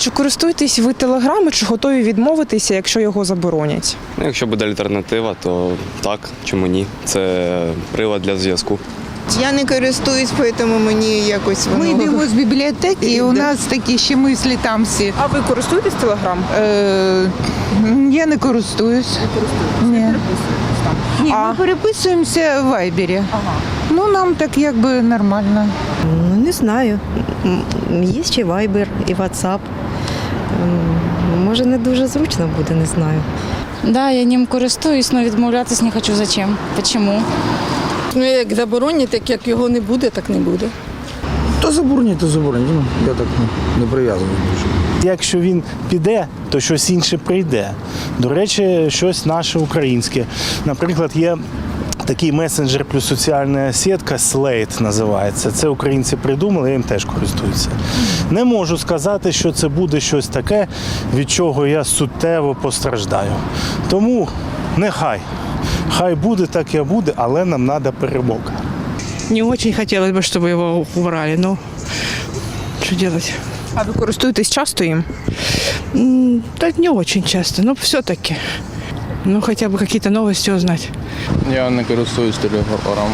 чи користуєтесь ви телеграми, чи готові відмовитися, якщо його заборонять? Ну, якщо буде альтернатива, то так, чому ні? Це прилад для зв'язку. Я не користуюсь, тому мені якось воно... Ми йдемо з бібліотеки, і у нас такі ще мислі там всі. А ви користуєтесь телеграм? Е, я не користуюсь. Ні. Ні, А? ми переписуємося в Вайбері. Ну, нам так якби нормально. Ну, не знаю. Є ще Viber і WhatsApp. Може, не дуже зручно буде, не знаю. Да, я ним користуюсь, але відмовлятись не хочу. Зачем? Почему? Ну, як заборонять, так як його не буде, так не буде. То заборонять, то заборонять. Ну, я так ну, не прив'язаний дуже. Якщо він піде, то щось інше прийде. До речі, щось наше українське. Наприклад, є такий месенджер плюс соціальна сітка Slate називається. Це українці придумали, я їм теж користуюся. Не можу сказати, що це буде щось таке, від чого я суттєво постраждаю. Тому нехай. Хай буде так і буде, але нам треба перемога. Не очень хотелось бы, чтобы его убрали, но что делать? А ви користуєтесь часто їм? Да не очень часто, но все-таки. Ну, хотя бы какие-то новости узнать. Я не користуюсь телеграмом.